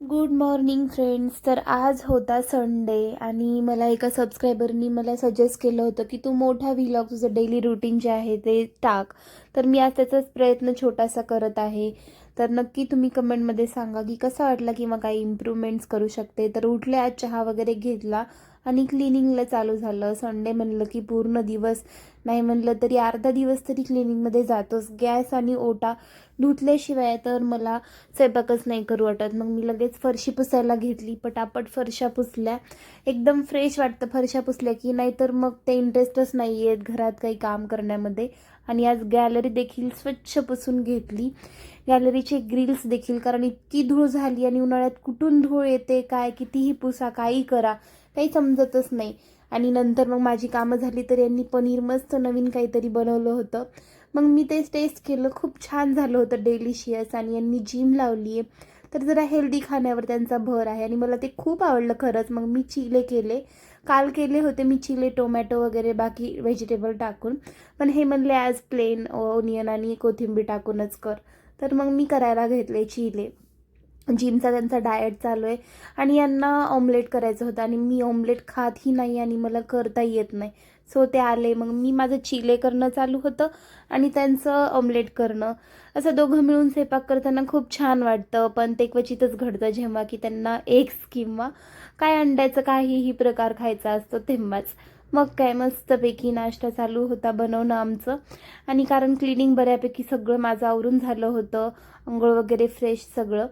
Good morning friends तर आज होता संडे आणि मला एका सबस्क्रायबरनी मला सजेस्ट केलं होतं की तू मोठा व्हिलॉग तुझं डेली रुटीन जे आहे ते टाक. तर मी आज त्याचाच प्रयत्न छोटासा करत आहे. तर नक्की तुम्ही कमेंटमध्ये सांगा की कसा वाटला किंवा काही इम्प्रूव्हमेंट्स करू शकते. तर उठले आज चहा वगैरे घेतला. आणि क्लिनिंगला चालू झालं. संडे म्हणलं की पूर्ण दिवस नाही म्हणलं तरी अर्धा दिवस तरी क्लिनिंगमध्ये जातोच गॅस आणि ओटा धुतल्याशिवाय तर मला स्वयंपाकच नाही करू वाटत. मग मी लगेच फरशी पुसायला घेतली. पटापट फरशा पुसल्या. एकदम फ्रेश वाटतं फरशा पुसल्या की नाहीतर मग ते इंटरेस्टच नाही आहेत घरात काही काम करण्यामध्ये. आणि आज गॅलरी देखील स्वच्छ पुसून घेतली. गॅलरीचे ग्रिल्स देखील कारण इतकी धूळ झाली आणि उन्हाळ्यात कुठून धूळ येते काय कितीही पुसा काही करा. काही समजतच नाही. आणि नंतर मग माझी कामं झाली तर यांनी पनीर मस्त नवीन काहीतरी बनवलं होतं. मग मी तेच टेस्ट केलं. खूप छान झालं होतं डेलिशियस आणि यांनी जिम लावली आहे तर जरा हेल्दी खाण्यावर त्यांचा भर आहे आणि मला ते खूप आवडलं खरंच. मग मी चिले केले. काल केले होते मी चिले टोमॅटो वगैरे बाकी व्हेजिटेबल टाकून. पण हे म्हणले ॲज प्लेन ओनियन आणि कोथिंबीर टाकूनच कर. तर मग मी करायला घेतले चिले. जिमचा त्यांचा डाएट चालू आहे. आणि यांना ऑमलेट करायचं होतं आणि मी ऑमलेट खातही नाही आणि मला करता येत नाही. सो ते आले. मग मी माझं चिले करणं चालू होतं आणि त्यांचं ऑमलेट करणं. असं दोघं मिळून स्वयंपाक करताना खूप छान वाटतं. पण ते क्वचितच घडतं जेव्हा की त्यांना एग्स किंवा काय अंड्याचं काहीही प्रकार खायचा असतो तेव्हाच. मग काय मस्तपैकी नाश्ता चालू होता बनवणं आमचं. आणि कारण क्लिनिंग बऱ्यापैकी सगळं माझं आवरून झालं होतं. आंघोळ वगैरे फ्रेश सगळं.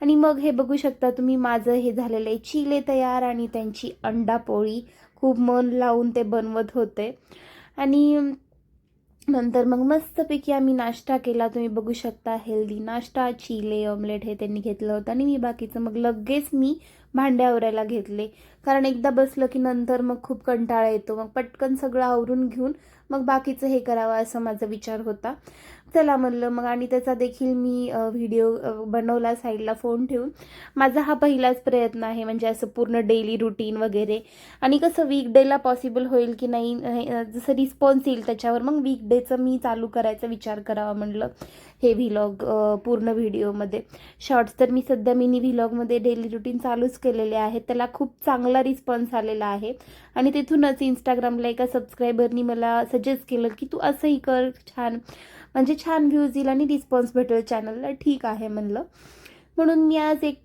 आणि मग हे बघू शकता तुम्ही माझं हे झालेलं आहे चिले तयार आणि त्यांची अंडा पोळी. खूप मन लावून ते बनवत होते. आणि नंतर मग मस्तपैकी आम्ही नाश्ता केला. तुम्ही बघू शकता हेल्दी नाश्ता चिले ऑमलेट हे त्यांनी घेतलं होतं. आणि मी बाकीचं मग लगेच मी भांडे आवरायला घेतले. कारण एकदा बसलं की नंतर मग खूप कंटाळा येतो. मग पटकन सगळं आवरून घेऊन मग बाकीचं हे करावं असं माझा विचार होता. चला म्हणलं मग आणि त्याचा देखील मी व्हिडिओ बनवला साईडला फोन ठेवून. माझा हा पहिलाच प्रयत्न आहे म्हणजे असं पूर्ण डेली रुटीन वगैरे. आणि कसं वीकडेला पॉसिबल होईल की नाही जसं रिस्पॉन्स येईल त्याच्यावर मग वीकडेचं मी चालू करायचा विचार करावा म्हणलं हे व्हिलॉग पूर्ण व्हिडिओमध्ये शॉर्ट्स तर मी सध्या मिनी व्हिलॉगमध्ये डेली रुटीन चालूच केलेले आहेत. त्याला खूप चांगला रिस्पॉन्स आलेला आहे. आणि तिथूनच इंस्टाग्रामला एका सबस्क्रायबरनी मला सजेस्ट केलं की तू असंही कर छान. म्हणजे छान व्ह्यूज येईल आणि रिस्पॉन्स भेटेल चॅनलला ठीक आहे म्हणलं. म्हणून मी आज एक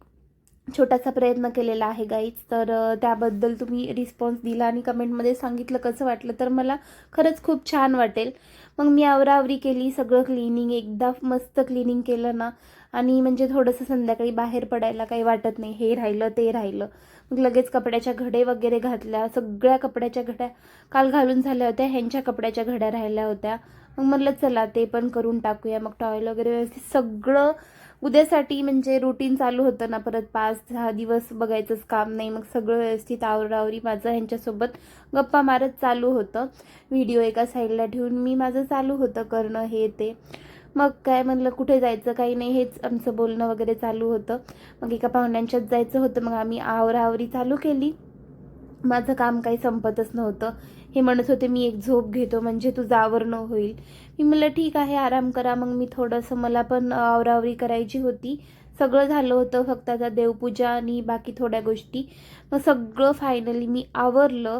छोटासा प्रयत्न केलेला आहे गाईज तर त्याबद्दल तुम्ही रिस्पॉन्स दिला आणि कमेंटमध्ये सांगितलं कसं वाटलं तर मला खरंच खूप छान वाटेल. मग मी आवरावरी केली सगळं क्लिनिंग एकदा मस्त क्लिनिंग केलं ना. आणि म्हणजे थोडंसं संध्याकाळी बाहेर पडायला काही वाटत नाही. हे राहिलं ते राहिलं. मग लगेच कपड्याच्या घडे वगैरे घातल्या सगळ्या कपड्याच्या घड्या काल घालून झाल्या होत्या ह्यांच्या कपड्याच्या घड्या राहिल्या होत्या. मग म्हणलं चला ते पण करून टाकूया. मग टॉयल वगैरे व्यवस्थित सगळं उद्यासाठी म्हणजे रुटीन चालू होतं ना परत पाच दहा दिवस बघायचंच काम नाही. मग सगळं व्यवस्थित आवरावरी माझं ह्यांच्यासोबत गप्पा मारत चालू होतं. व्हिडिओ एका साईडला ठेवून मी माझं चालू होतं करणं हे ते. मग काय म्हणलं कुठे जायचं काही नाही हेच आमचं बोलणं वगैरे चालू होतं. मग एका पाहुण्यांच्यात जायचं होतं मग आम्ही आवरावरी चालू केली. माझं काम काही संपतच नव्हतं. हे म्हणत होते मी एक झोप घेतो म्हणजे तुझं आवरणं होईल. मी म्हणलं ठीक आहे आराम करा. मग मी थोडंसं मला पण आवरावरी करायची होती. सगळं झालं होतं फक्त आता देवपूजा आणि बाकी थोड्या गोष्टी. मग सगळं फायनली मी आवरलं.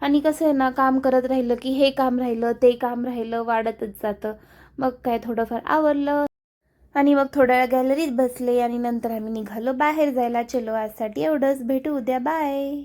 आणि कसं आहे ना काम करत राहिलं की हे काम राहिलं ते काम राहिलं वाढतच जातं. मग काय थोडंफार आवरलं. आणि मग थोड्या वेळ गॅलरीत बसले आणि नंतर आम्ही निघालो बाहेर जायला. चलो आजसाठी एवढंच. भेटू उद्या. बाय